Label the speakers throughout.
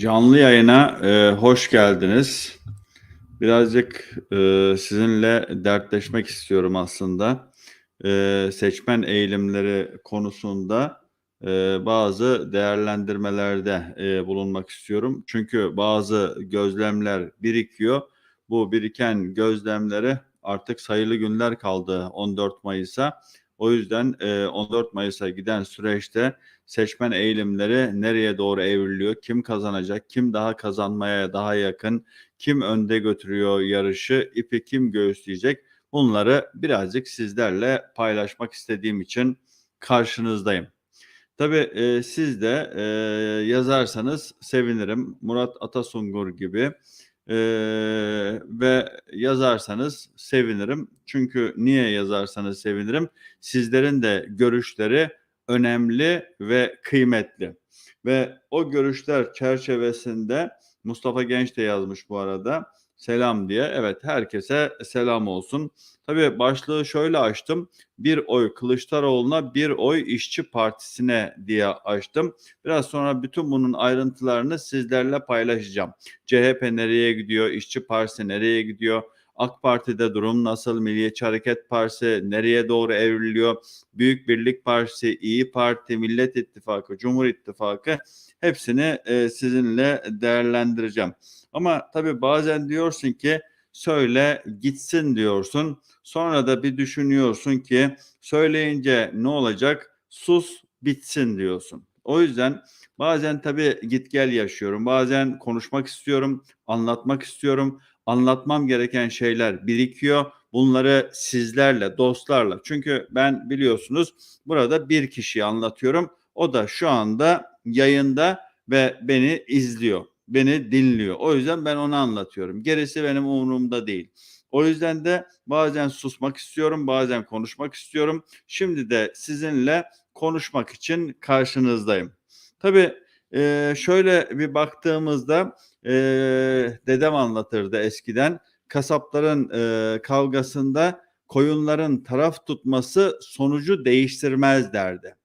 Speaker 1: Canlı yayına e, hoş geldiniz. Birazcık e, sizinle dertleşmek istiyorum aslında. E, seçmen eğilimleri konusunda e, bazı değerlendirmelerde e, bulunmak istiyorum. Çünkü bazı gözlemler birikiyor. Bu biriken gözlemleri artık sayılı günler kaldı 14 Mayıs'a. O yüzden e, 14 Mayıs'a giden süreçte seçmen eğilimleri nereye doğru evriliyor? Kim kazanacak? Kim daha kazanmaya daha yakın? Kim önde götürüyor yarışı? İpi kim göğüsleyecek? Bunları birazcık sizlerle paylaşmak istediğim için karşınızdayım. Tabii e, siz de e, yazarsanız sevinirim. Murat Atasungur gibi e, ve yazarsanız sevinirim. Çünkü niye yazarsanız sevinirim? Sizlerin de görüşleri önemli ve kıymetli. Ve o görüşler çerçevesinde Mustafa Genç de yazmış bu arada. Selam diye. Evet herkese selam olsun. Tabii başlığı şöyle açtım. Bir oy Kılıçdaroğlu'na, bir oy İşçi Partisi'ne diye açtım. Biraz sonra bütün bunun ayrıntılarını sizlerle paylaşacağım. CHP nereye gidiyor? İşçi Partisi nereye gidiyor? AK Parti'de durum nasıl? Milliyetçi Hareket Partisi nereye doğru evriliyor? Büyük Birlik Partisi, İyi Parti, Millet İttifakı, Cumhur İttifakı hepsini e, sizinle değerlendireceğim. Ama tabii bazen diyorsun ki söyle gitsin diyorsun. Sonra da bir düşünüyorsun ki söyleyince ne olacak? Sus bitsin diyorsun. O yüzden bazen tabii git gel yaşıyorum. Bazen konuşmak istiyorum, anlatmak istiyorum anlatmam gereken şeyler birikiyor. Bunları sizlerle, dostlarla. Çünkü ben biliyorsunuz burada bir kişiyi anlatıyorum. O da şu anda yayında ve beni izliyor, beni dinliyor. O yüzden ben onu anlatıyorum. Gerisi benim umurumda değil. O yüzden de bazen susmak istiyorum, bazen konuşmak istiyorum. Şimdi de sizinle konuşmak için karşınızdayım. Tabii şöyle bir baktığımızda e, dedem anlatırdı eskiden. Kasapların e, kavgasında koyunların taraf tutması sonucu değiştirmez derdi.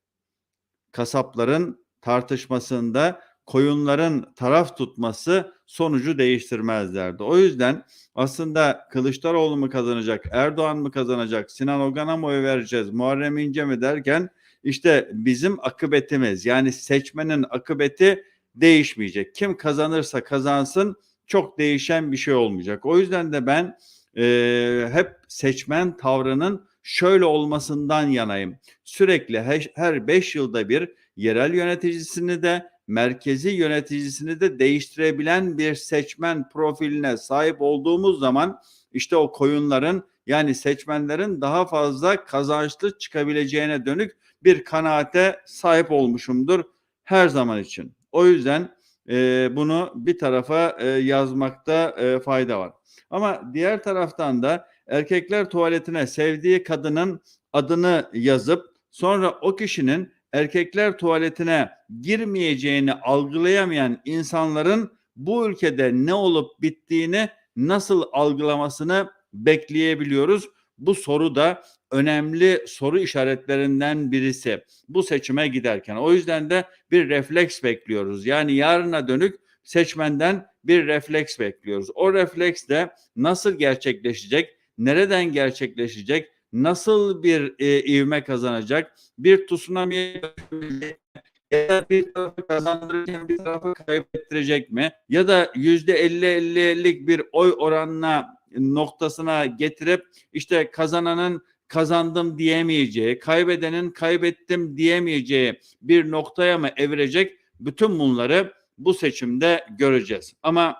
Speaker 1: Kasapların tartışmasında koyunların taraf tutması sonucu değiştirmez derdi. O yüzden aslında Kılıçdaroğlu mu kazanacak, Erdoğan mı kazanacak, Sinan Ogan'a mı oy vereceğiz, Muharrem İnce mi derken işte bizim akıbetimiz yani seçmenin akıbeti değişmeyecek. Kim kazanırsa kazansın çok değişen bir şey olmayacak. O yüzden de ben e, hep seçmen tavrının şöyle olmasından yanayım. Sürekli her beş yılda bir yerel yöneticisini de merkezi yöneticisini de değiştirebilen bir seçmen profiline sahip olduğumuz zaman işte o koyunların yani seçmenlerin daha fazla kazançlı çıkabileceğine dönük bir kanaate sahip olmuşumdur her zaman için. O yüzden e, bunu bir tarafa e, yazmakta e, fayda var. Ama diğer taraftan da erkekler tuvaletine sevdiği kadının adını yazıp sonra o kişinin erkekler tuvaletine girmeyeceğini algılayamayan insanların bu ülkede ne olup bittiğini nasıl algılamasını bekleyebiliyoruz. Bu soru da önemli soru işaretlerinden birisi bu seçime giderken. O yüzden de bir refleks bekliyoruz. Yani yarına dönük seçmenden bir refleks bekliyoruz. O refleks de nasıl gerçekleşecek? Nereden gerçekleşecek? Nasıl bir e, ivme kazanacak? Bir tsunami ya bir tarafı kazandırırken bir tarafı kaybettirecek mi? Ya da yüzde 50-50'lik bir oy oranına noktasına getirip işte kazananın kazandım diyemeyeceği, kaybedenin kaybettim diyemeyeceği bir noktaya mı evirecek? Bütün bunları bu seçimde göreceğiz. Ama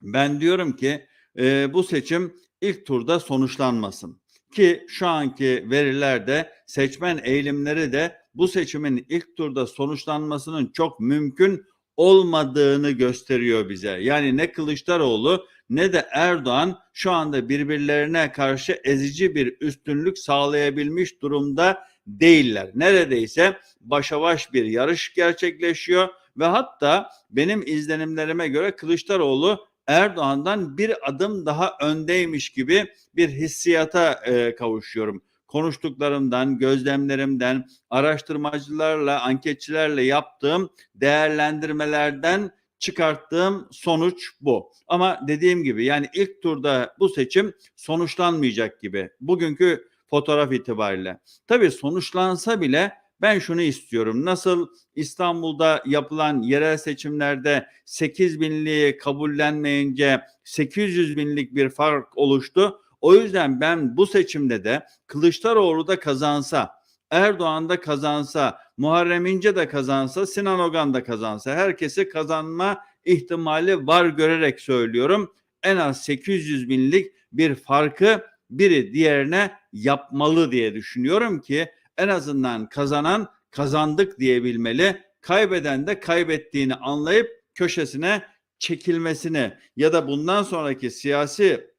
Speaker 1: ben diyorum ki e, bu seçim ilk turda sonuçlanmasın. Ki şu anki verilerde seçmen eğilimleri de bu seçimin ilk turda sonuçlanmasının çok mümkün olmadığını gösteriyor bize. Yani ne Kılıçdaroğlu ne de Erdoğan şu anda birbirlerine karşı ezici bir üstünlük sağlayabilmiş durumda değiller. Neredeyse başa baş bir yarış gerçekleşiyor ve hatta benim izlenimlerime göre Kılıçdaroğlu Erdoğan'dan bir adım daha öndeymiş gibi bir hissiyata e, kavuşuyorum. Konuştuklarımdan, gözlemlerimden, araştırmacılarla, anketçilerle yaptığım değerlendirmelerden çıkarttığım sonuç bu. Ama dediğim gibi yani ilk turda bu seçim sonuçlanmayacak gibi. Bugünkü fotoğraf itibariyle. Tabii sonuçlansa bile ben şunu istiyorum. Nasıl İstanbul'da yapılan yerel seçimlerde 8 binliği kabullenmeyince 800 binlik bir fark oluştu. O yüzden ben bu seçimde de Kılıçdaroğlu da kazansa, Erdoğan da kazansa, Muharrem İnce de kazansa, Sinan Ogan da kazansa herkesi kazanma ihtimali var görerek söylüyorum. En az 800 binlik bir farkı biri diğerine yapmalı diye düşünüyorum ki en azından kazanan kazandık diyebilmeli. Kaybeden de kaybettiğini anlayıp köşesine çekilmesini ya da bundan sonraki siyasi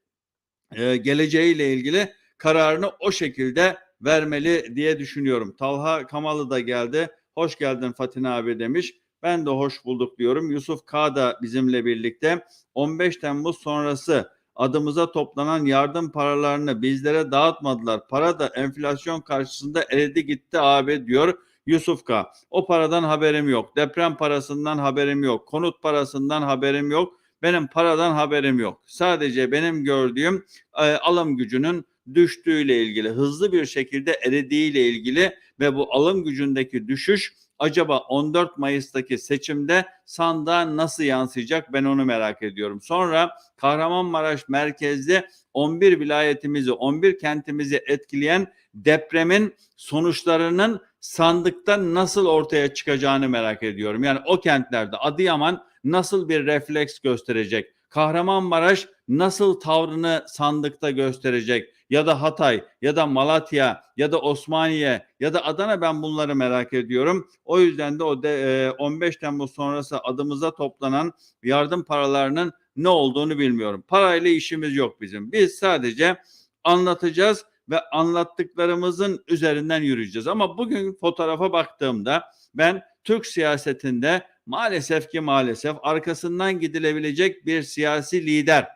Speaker 1: e, geleceğiyle ilgili kararını o şekilde vermeli diye düşünüyorum. Talha Kamalı da geldi. Hoş geldin Fatin abi demiş. Ben de hoş bulduk diyorum. Yusuf K da bizimle birlikte 15 Temmuz sonrası adımıza toplanan yardım paralarını bizlere dağıtmadılar. Para da enflasyon karşısında eridi gitti abi diyor Yusuf K. O paradan haberim yok. Deprem parasından haberim yok. Konut parasından haberim yok. Benim paradan haberim yok. Sadece benim gördüğüm e, alım gücünün düştüğüyle ilgili, hızlı bir şekilde eridiğiyle ilgili ve bu alım gücündeki düşüş acaba 14 Mayıs'taki seçimde sandığa nasıl yansıyacak ben onu merak ediyorum. Sonra Kahramanmaraş merkezli 11 vilayetimizi, 11 kentimizi etkileyen depremin sonuçlarının sandıkta nasıl ortaya çıkacağını merak ediyorum. Yani o kentlerde Adıyaman nasıl bir refleks gösterecek? Kahramanmaraş nasıl tavrını sandıkta gösterecek? Ya da Hatay ya da Malatya ya da Osmaniye ya da Adana ben bunları merak ediyorum. O yüzden de o de, 15 Temmuz sonrası adımıza toplanan yardım paralarının ne olduğunu bilmiyorum. Parayla işimiz yok bizim. Biz sadece anlatacağız ve anlattıklarımızın üzerinden yürüyeceğiz. Ama bugün fotoğrafa baktığımda ben Türk siyasetinde maalesef ki maalesef arkasından gidilebilecek bir siyasi lider,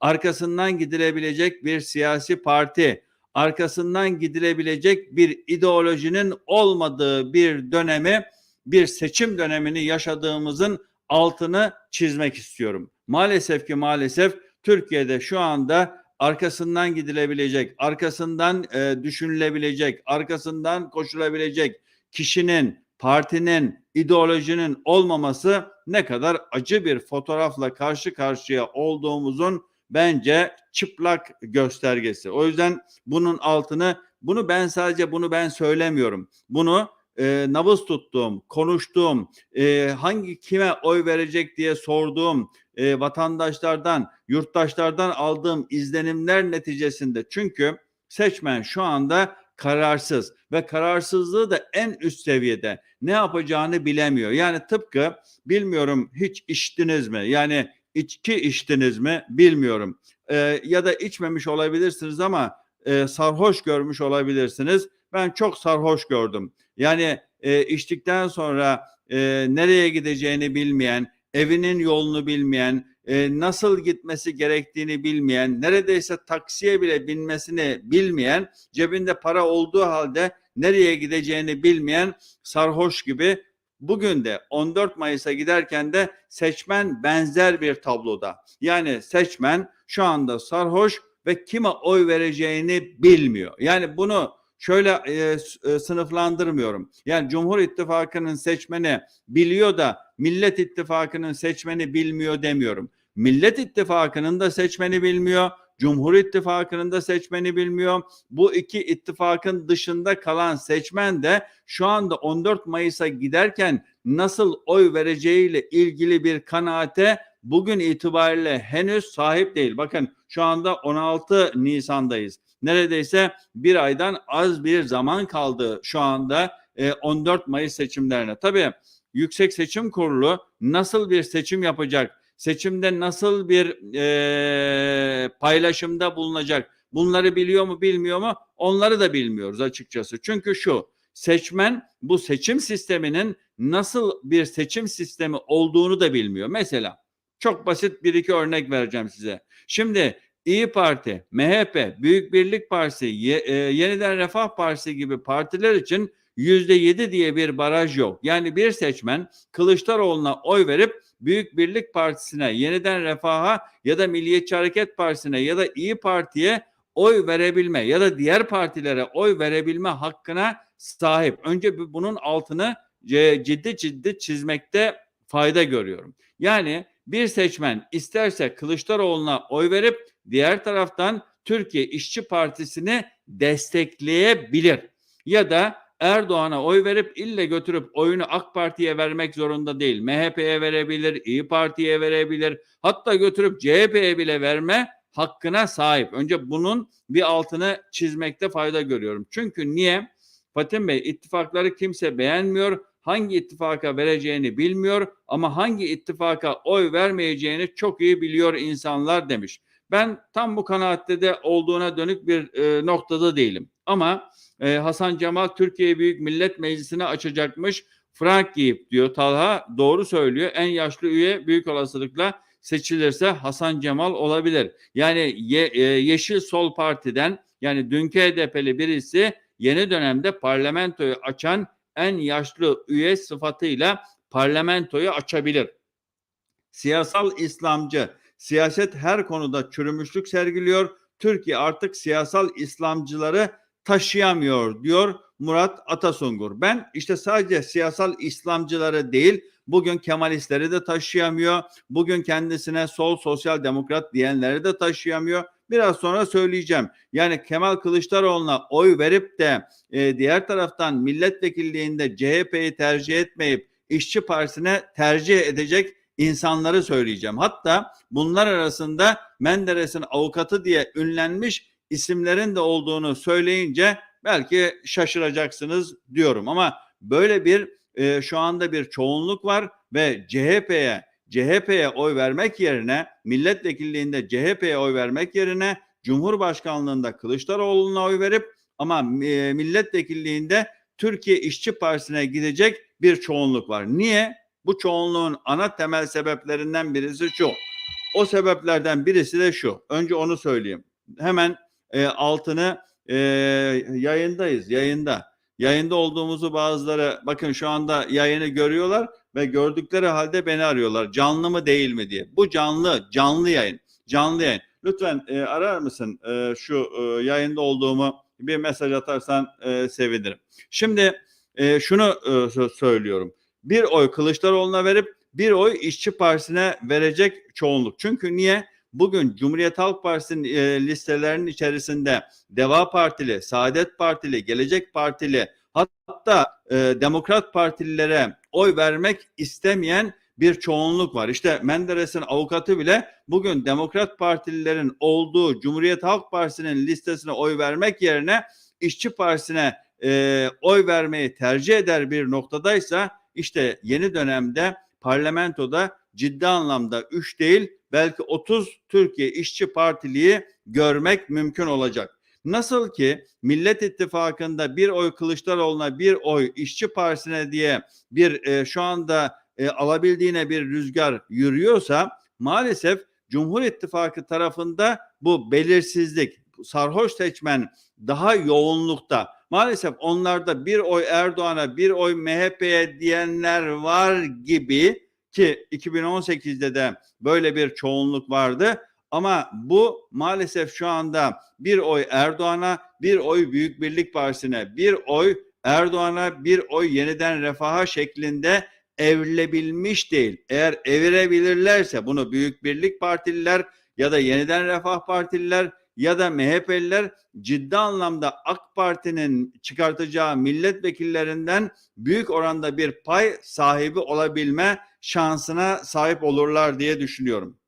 Speaker 1: arkasından gidilebilecek bir siyasi parti, arkasından gidilebilecek bir ideolojinin olmadığı bir dönemi, bir seçim dönemini yaşadığımızın altını çizmek istiyorum. Maalesef ki maalesef Türkiye'de şu anda arkasından gidilebilecek, arkasından e, düşünülebilecek, arkasından koşulabilecek kişinin, partinin, ideolojinin olmaması ne kadar acı bir fotoğrafla karşı karşıya olduğumuzun bence çıplak göstergesi. O yüzden bunun altını bunu ben sadece bunu ben söylemiyorum. Bunu e, nabız tuttuğum, konuştuğum, e, hangi kime oy verecek diye sorduğum e, vatandaşlardan, yurttaşlardan aldığım izlenimler neticesinde çünkü seçmen şu anda kararsız ve kararsızlığı da en üst seviyede ne yapacağını bilemiyor. Yani tıpkı bilmiyorum hiç içtiniz mi? Yani içki içtiniz mi bilmiyorum. E, ya da içmemiş olabilirsiniz ama e, sarhoş görmüş olabilirsiniz. Ben çok sarhoş gördüm. Yani e, içtikten sonra e, nereye gideceğini bilmeyen, evinin yolunu bilmeyen, e, nasıl gitmesi gerektiğini bilmeyen, neredeyse taksiye bile binmesini bilmeyen, cebinde para olduğu halde nereye gideceğini bilmeyen sarhoş gibi bugün de 14 Mayıs'a giderken de seçmen benzer bir tabloda. Yani seçmen şu anda sarhoş ve kime oy vereceğini bilmiyor. Yani bunu şöyle e, e, sınıflandırmıyorum. Yani Cumhur İttifakı'nın seçmeni biliyor da Millet İttifakı'nın seçmeni bilmiyor demiyorum. Millet İttifakı'nın da seçmeni bilmiyor. Cumhur İttifakı'nın da seçmeni bilmiyor. Bu iki ittifakın dışında kalan seçmen de şu anda 14 Mayıs'a giderken nasıl oy vereceğiyle ilgili bir kanaate bugün itibariyle henüz sahip değil. Bakın şu anda 16 Nisan'dayız. Neredeyse bir aydan az bir zaman kaldı şu anda 14 e, Mayıs seçimlerine. Tabii Yüksek Seçim Kurulu nasıl bir seçim yapacak? Seçimde nasıl bir e, paylaşımda bulunacak? Bunları biliyor mu bilmiyor mu? Onları da bilmiyoruz açıkçası. Çünkü şu seçmen bu seçim sisteminin nasıl bir seçim sistemi olduğunu da bilmiyor. Mesela çok basit bir iki örnek vereceğim size. Şimdi İyi Parti, MHP, Büyük Birlik Partisi, Ye, e, Yeniden Refah Partisi gibi partiler için yüzde yedi diye bir baraj yok. Yani bir seçmen Kılıçdaroğlu'na oy verip Büyük Birlik Partisi'ne, Yeniden Refah'a ya da Milliyetçi Hareket Partisi'ne ya da İyi Parti'ye oy verebilme ya da diğer partilere oy verebilme hakkına sahip. Önce bunun altını e, ciddi ciddi çizmekte fayda görüyorum. Yani bir seçmen isterse Kılıçdaroğlu'na oy verip diğer taraftan Türkiye İşçi Partisi'ni destekleyebilir. Ya da Erdoğan'a oy verip ille götürüp oyunu AK Parti'ye vermek zorunda değil. MHP'ye verebilir, İyi Parti'ye verebilir. Hatta götürüp CHP'ye bile verme hakkına sahip. Önce bunun bir altını çizmekte fayda görüyorum. Çünkü niye? Fatih Bey ittifakları kimse beğenmiyor. Hangi ittifaka vereceğini bilmiyor ama hangi ittifaka oy vermeyeceğini çok iyi biliyor insanlar demiş. Ben tam bu kanaatte de olduğuna dönük bir e, noktada değilim. Ama e, Hasan Cemal Türkiye Büyük Millet Meclisi'ne açacakmış. Frank giyip diyor Talha doğru söylüyor. En yaşlı üye büyük olasılıkla seçilirse Hasan Cemal olabilir. Yani ye, e, Yeşil Sol Parti'den yani dünkü HDP'li birisi yeni dönemde parlamentoyu açan en yaşlı üye sıfatıyla parlamentoyu açabilir. Siyasal İslamcı, siyaset her konuda çürümüşlük sergiliyor. Türkiye artık siyasal İslamcıları taşıyamıyor diyor Murat Atasungur. Ben işte sadece siyasal İslamcıları değil bugün Kemalistleri de taşıyamıyor. Bugün kendisine sol sosyal demokrat diyenleri de taşıyamıyor. Biraz sonra söyleyeceğim. Yani Kemal Kılıçdaroğlu'na oy verip de e, diğer taraftan milletvekilliğinde CHP'yi tercih etmeyip İşçi Partisi'ne tercih edecek insanları söyleyeceğim. Hatta bunlar arasında Menderes'in avukatı diye ünlenmiş isimlerin de olduğunu söyleyince belki şaşıracaksınız diyorum ama böyle bir e, şu anda bir çoğunluk var ve CHP'ye CHP'ye oy vermek yerine milletvekilliğinde CHP'ye oy vermek yerine Cumhurbaşkanlığında Kılıçdaroğlu'na oy verip ama e, milletvekilliğinde Türkiye İşçi Partisi'ne gidecek bir çoğunluk var. Niye? Bu çoğunluğun ana temel sebeplerinden birisi şu. O sebeplerden birisi de şu. Önce onu söyleyeyim. Hemen e, altını e, yayındayız, yayında. Yayında olduğumuzu bazıları bakın şu anda yayını görüyorlar ve gördükleri halde beni arıyorlar. Canlı mı değil mi diye. Bu canlı, canlı yayın. Canlı yayın. Lütfen e, arar mısın e, şu e, yayında olduğumu bir mesaj atarsan e, sevinirim. Şimdi e, şunu e, söylüyorum. Bir oy Kılıçdaroğlu'na verip bir oy İşçi Partisi'ne verecek çoğunluk. Çünkü niye? Bugün Cumhuriyet Halk Partisi'nin e, listelerinin içerisinde Deva Partili, Saadet Partili, Gelecek Partili hatta e, Demokrat Partililere oy vermek istemeyen bir çoğunluk var. İşte Menderes'in avukatı bile bugün Demokrat Partililerin olduğu Cumhuriyet Halk Partisi'nin listesine oy vermek yerine İşçi Partisi'ne e, oy vermeyi tercih eder bir noktadaysa işte yeni dönemde parlamentoda ciddi anlamda 3 değil belki 30 Türkiye İşçi Partiliği görmek mümkün olacak. Nasıl ki Millet İttifakı'nda bir oy Kılıçdaroğlu'na bir oy İşçi Partisi'ne diye bir e, şu anda e, alabildiğine bir rüzgar yürüyorsa maalesef Cumhur İttifakı tarafında bu belirsizlik, sarhoş seçmen daha yoğunlukta. Maalesef onlarda bir oy Erdoğan'a bir oy MHP'ye diyenler var gibi ki 2018'de de böyle bir çoğunluk vardı. Ama bu maalesef şu anda bir oy Erdoğan'a, bir oy Büyük Birlik Partisi'ne, bir oy Erdoğan'a, bir oy yeniden refaha şeklinde evrilebilmiş değil. Eğer evirebilirlerse bunu Büyük Birlik Partililer ya da Yeniden Refah Partililer ya da MHP'liler ciddi anlamda AK Parti'nin çıkartacağı milletvekillerinden büyük oranda bir pay sahibi olabilme şansına sahip olurlar diye düşünüyorum.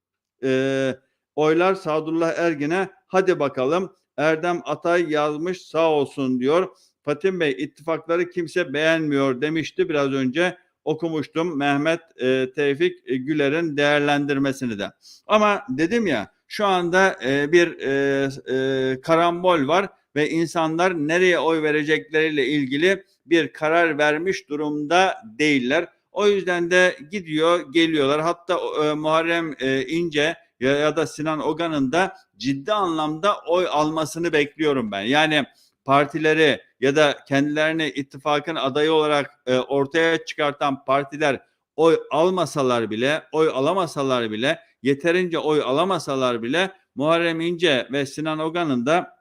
Speaker 1: Ee, oylar Sadullah Ergin'e hadi bakalım Erdem Atay yazmış sağ olsun diyor. Fatih Bey ittifakları kimse beğenmiyor demişti biraz önce okumuştum Mehmet e, Tevfik Güler'in değerlendirmesini de. Ama dedim ya şu anda e, bir e, e, karambol var ve insanlar nereye oy verecekleriyle ilgili bir karar vermiş durumda değiller. O yüzden de gidiyor geliyorlar. Hatta e, Muharrem e, İnce ya, ya da Sinan Ogan'ın da ciddi anlamda oy almasını bekliyorum ben. Yani partileri ya da kendilerini ittifakın adayı olarak e, ortaya çıkartan partiler oy almasalar bile, oy alamasalar bile, yeterince oy alamasalar bile Muharrem İnce ve Sinan Ogan'ın da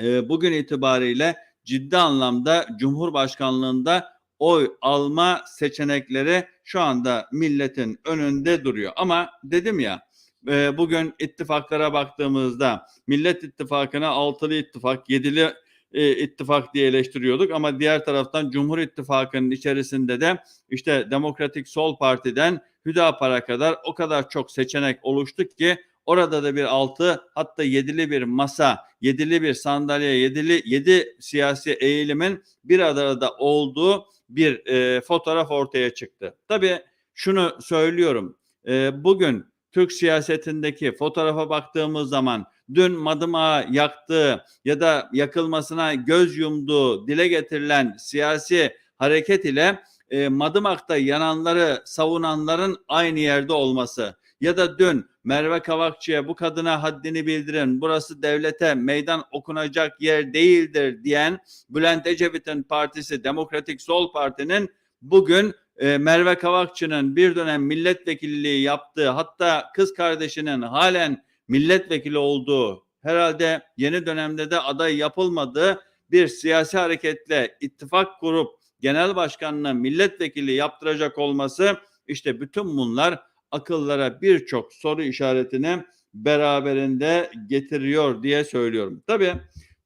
Speaker 1: e, bugün itibariyle ciddi anlamda Cumhurbaşkanlığında oy alma seçenekleri şu anda milletin önünde duruyor. Ama dedim ya e, bugün ittifaklara baktığımızda Millet İttifakı'na altılı ittifak, yedili e, ittifak diye eleştiriyorduk ama diğer taraftan Cumhur İttifakı'nın içerisinde de işte Demokratik Sol Parti'den Hüdapar'a kadar o kadar çok seçenek oluştu ki orada da bir altı hatta yedili bir masa, yedili bir sandalye, yedili yedi siyasi eğilimin bir arada olduğu bir e, fotoğraf ortaya çıktı. Tabii şunu söylüyorum. E, bugün Türk siyasetindeki fotoğrafa baktığımız zaman dün Madımağı yaktığı ya da yakılmasına göz yumduğu dile getirilen siyasi hareket ile e, Madımak'ta yananları savunanların aynı yerde olması ya da dün Merve Kavakçı'ya bu kadına haddini bildirin burası devlete meydan okunacak yer değildir diyen Bülent Ecevit'in partisi Demokratik Sol Parti'nin bugün e, Merve Kavakçı'nın bir dönem milletvekilliği yaptığı hatta kız kardeşinin halen milletvekili olduğu herhalde yeni dönemde de aday yapılmadığı bir siyasi hareketle ittifak kurup genel başkanına milletvekili yaptıracak olması işte bütün bunlar akıllara birçok soru işaretini beraberinde getiriyor diye söylüyorum. Tabii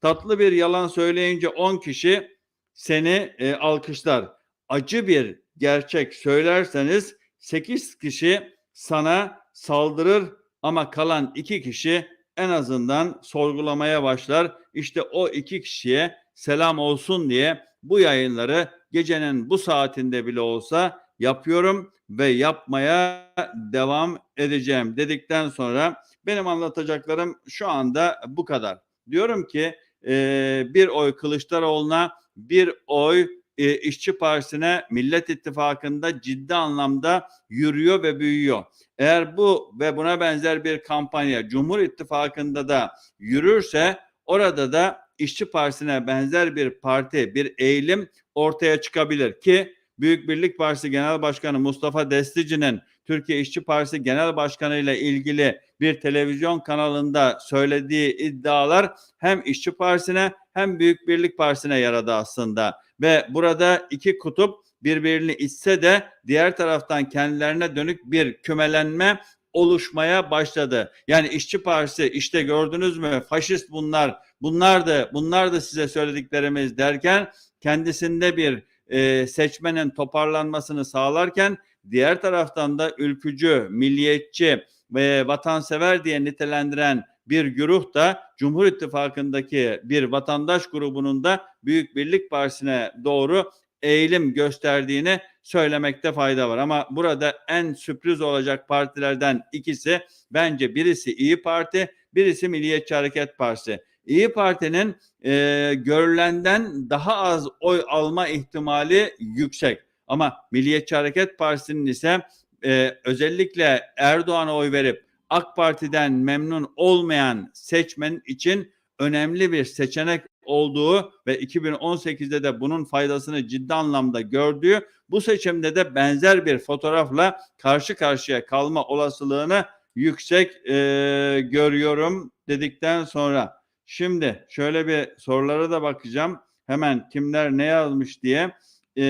Speaker 1: tatlı bir yalan söyleyince 10 kişi seni e, alkışlar. Acı bir gerçek söylerseniz 8 kişi sana saldırır ama kalan 2 kişi en azından sorgulamaya başlar. İşte o iki kişiye selam olsun diye bu yayınları gecenin bu saatinde bile olsa yapıyorum ve yapmaya devam edeceğim dedikten sonra benim anlatacaklarım şu anda bu kadar. Diyorum ki e, bir oy Kılıçdaroğlu'na bir oy e, İşçi Partisi'ne Millet İttifakı'nda ciddi anlamda yürüyor ve büyüyor. Eğer bu ve buna benzer bir kampanya Cumhur İttifakı'nda da yürürse orada da İşçi Partisi'ne benzer bir parti, bir eğilim ortaya çıkabilir ki Büyük Birlik Partisi Genel Başkanı Mustafa Destici'nin Türkiye İşçi Partisi Genel Başkanı ile ilgili bir televizyon kanalında söylediği iddialar hem İşçi Partisi'ne hem Büyük Birlik Partisi'ne yaradı aslında. Ve burada iki kutup birbirini içse de diğer taraftan kendilerine dönük bir kümelenme oluşmaya başladı. Yani İşçi Partisi işte gördünüz mü faşist bunlar, bunlar da bunlar da size söylediklerimiz derken kendisinde bir e, seçmenin toparlanmasını sağlarken diğer taraftan da ülkücü, milliyetçi ve vatansever diye nitelendiren bir güruh da Cumhur İttifakı'ndaki bir vatandaş grubunun da Büyük Birlik Partisi'ne doğru eğilim gösterdiğini söylemekte fayda var. Ama burada en sürpriz olacak partilerden ikisi bence birisi İyi Parti, birisi Milliyetçi Hareket Partisi. İyi Parti'nin e, görülenden daha az oy alma ihtimali yüksek. Ama Milliyetçi Hareket Partisi'nin ise e, özellikle Erdoğan'a oy verip AK Parti'den memnun olmayan seçmen için önemli bir seçenek olduğu ve 2018'de de bunun faydasını ciddi anlamda gördüğü bu seçimde de benzer bir fotoğrafla karşı karşıya kalma olasılığını yüksek e, görüyorum dedikten sonra şimdi şöyle bir sorulara da bakacağım hemen kimler ne yazmış diye e,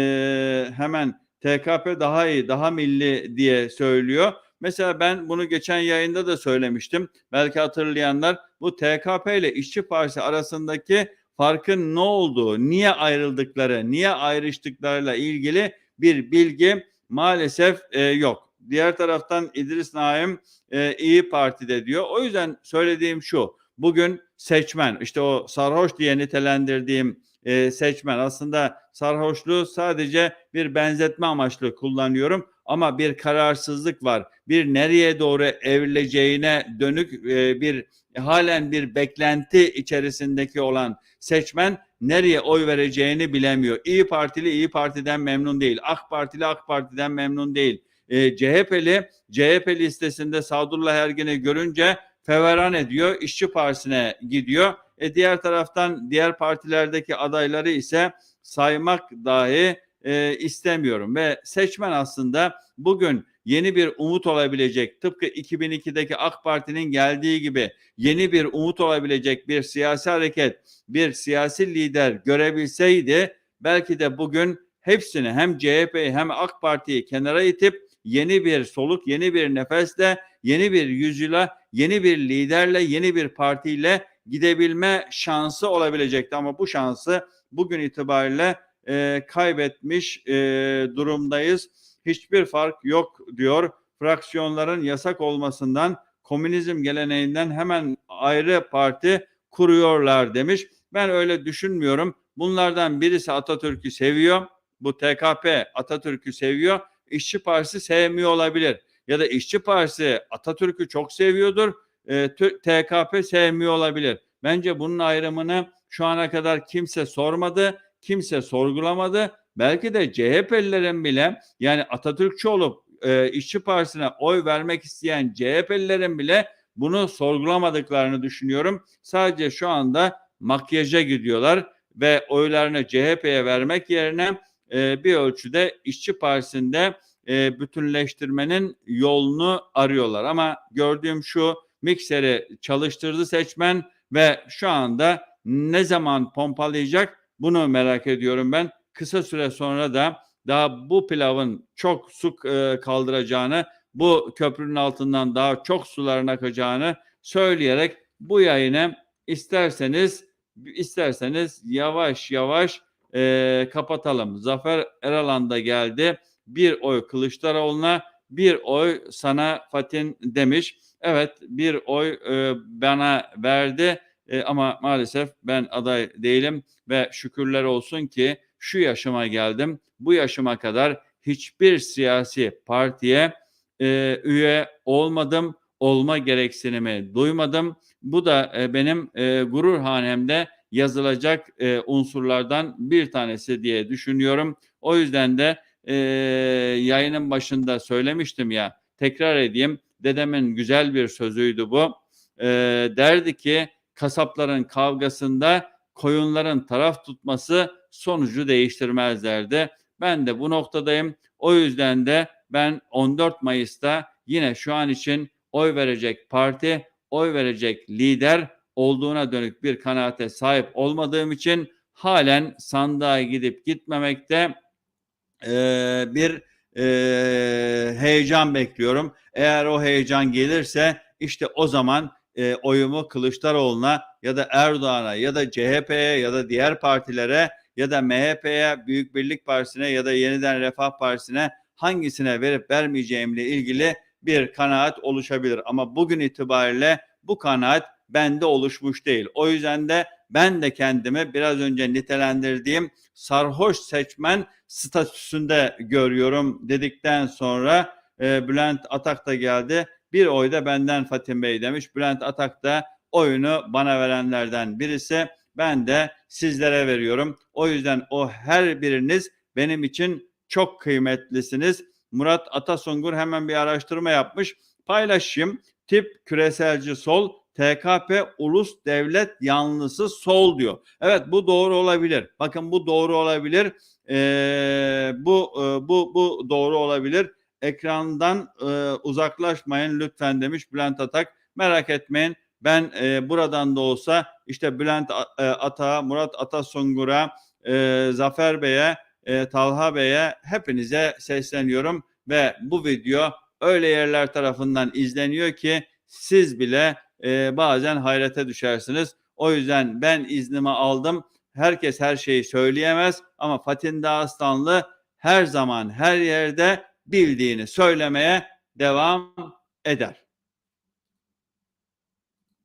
Speaker 1: hemen TKP daha iyi daha milli diye söylüyor. Mesela ben bunu geçen yayında da söylemiştim. Belki hatırlayanlar bu TKP ile İşçi Partisi arasındaki farkın ne olduğu, niye ayrıldıkları, niye ayrıştıklarıyla ilgili bir bilgi maalesef e, yok. Diğer taraftan İdris Naim e, İyi Parti'de diyor. O yüzden söylediğim şu. Bugün seçmen işte o sarhoş diye nitelendirdiğim e, seçmen aslında sarhoşluğu sadece bir benzetme amaçlı kullanıyorum ama bir kararsızlık var. Bir nereye doğru evrileceğine dönük e, bir halen bir beklenti içerisindeki olan seçmen nereye oy vereceğini bilemiyor. İyi Partili İyi Parti'den memnun değil. AK Partili AK Parti'den memnun değil. E, CHP'li CHP listesinde Sadullah Ergin'i görünce feveran ediyor. İşçi Partisi'ne gidiyor. E, diğer taraftan diğer partilerdeki adayları ise saymak dahi e, istemiyorum ve seçmen aslında bugün yeni bir umut olabilecek tıpkı 2002'deki AK Parti'nin geldiği gibi yeni bir umut olabilecek bir siyasi hareket, bir siyasi lider görebilseydi belki de bugün hepsini hem CHP'yi hem AK Parti'yi kenara itip yeni bir soluk, yeni bir nefesle, yeni bir yüzyıla, yeni bir liderle, yeni bir partiyle gidebilme şansı olabilecekti. Ama bu şansı bugün itibariyle e, kaybetmiş e, durumdayız. Hiçbir fark yok diyor. Fraksiyonların yasak olmasından, komünizm geleneğinden hemen ayrı parti kuruyorlar demiş. Ben öyle düşünmüyorum. Bunlardan birisi Atatürk'ü seviyor. Bu TKP Atatürk'ü seviyor. İşçi Partisi sevmiyor olabilir. Ya da İşçi Partisi Atatürk'ü çok seviyordur. E, TKP sevmiyor olabilir. Bence bunun ayrımını şu ana kadar kimse sormadı, kimse sorgulamadı. Belki de CHP'lilerin bile yani Atatürkçü olup e, İşçi Partisi'ne oy vermek isteyen CHP'lilerin bile bunu sorgulamadıklarını düşünüyorum. Sadece şu anda makyaja gidiyorlar ve oylarını CHP'ye vermek yerine e, bir ölçüde İşçi Partisi'nde e, bütünleştirmenin yolunu arıyorlar. Ama gördüğüm şu mikseri çalıştırdı seçmen ve şu anda ne zaman pompalayacak bunu merak ediyorum ben. Kısa süre sonra da daha bu pilavın çok su e, kaldıracağını, bu köprünün altından daha çok suların akacağını söyleyerek bu yayını isterseniz isterseniz yavaş yavaş e, kapatalım. Zafer Eralan da geldi. Bir oy Kılıçdaroğlu'na, bir oy sana Fatin demiş. Evet bir oy e, bana verdi e, ama maalesef ben aday değilim ve şükürler olsun ki şu yaşıma geldim. Bu yaşıma kadar hiçbir siyasi partiye e, üye olmadım, olma gereksinimi duymadım. Bu da e, benim e, gurur hanemde yazılacak e, unsurlardan bir tanesi diye düşünüyorum. O yüzden de e, yayının başında söylemiştim ya tekrar edeyim dedemin güzel bir sözüydü bu. E, derdi ki kasapların kavgasında koyunların taraf tutması sonucu değiştirmezlerdi. Ben de bu noktadayım. O yüzden de ben 14 Mayıs'ta yine şu an için oy verecek parti, oy verecek lider olduğuna dönük bir kanaate sahip olmadığım için halen sandığa gidip gitmemekte e, bir e, heyecan bekliyorum. Eğer o heyecan gelirse işte o zaman e, oyumu Kılıçdaroğlu'na ya da Erdoğan'a ya da CHP'ye ya da diğer partilere ya da MHP'ye, Büyük Birlik Partisi'ne ya da Yeniden Refah Partisi'ne hangisine verip vermeyeceğimle ilgili bir kanaat oluşabilir. Ama bugün itibariyle bu kanaat bende oluşmuş değil. O yüzden de ben de kendimi biraz önce nitelendirdiğim sarhoş seçmen statüsünde görüyorum dedikten sonra e, Bülent Atak da geldi. Bir oy da benden Fatim Bey demiş. Bülent Atak da oyunu bana verenlerden birisi. Ben de sizlere veriyorum. O yüzden o her biriniz benim için çok kıymetlisiniz. Murat Atasungur hemen bir araştırma yapmış. Paylaşayım. Tip küreselci sol, TKP ulus devlet yanlısı sol diyor. Evet bu doğru olabilir. Bakın bu doğru olabilir. Ee, bu e, bu bu doğru olabilir. Ekrandan e, uzaklaşmayın lütfen demiş Bülent Atak. Merak etmeyin. Ben e, buradan da olsa işte Bülent e, Ata, Murat Atasungur'a, e, Zafer Bey'e, e, Talha Bey'e hepinize sesleniyorum ve bu video öyle yerler tarafından izleniyor ki siz bile e, bazen hayrete düşersiniz. O yüzden ben iznimi aldım. Herkes her şeyi söyleyemez ama Fatin Dağıstanlı her zaman her yerde bildiğini söylemeye devam eder.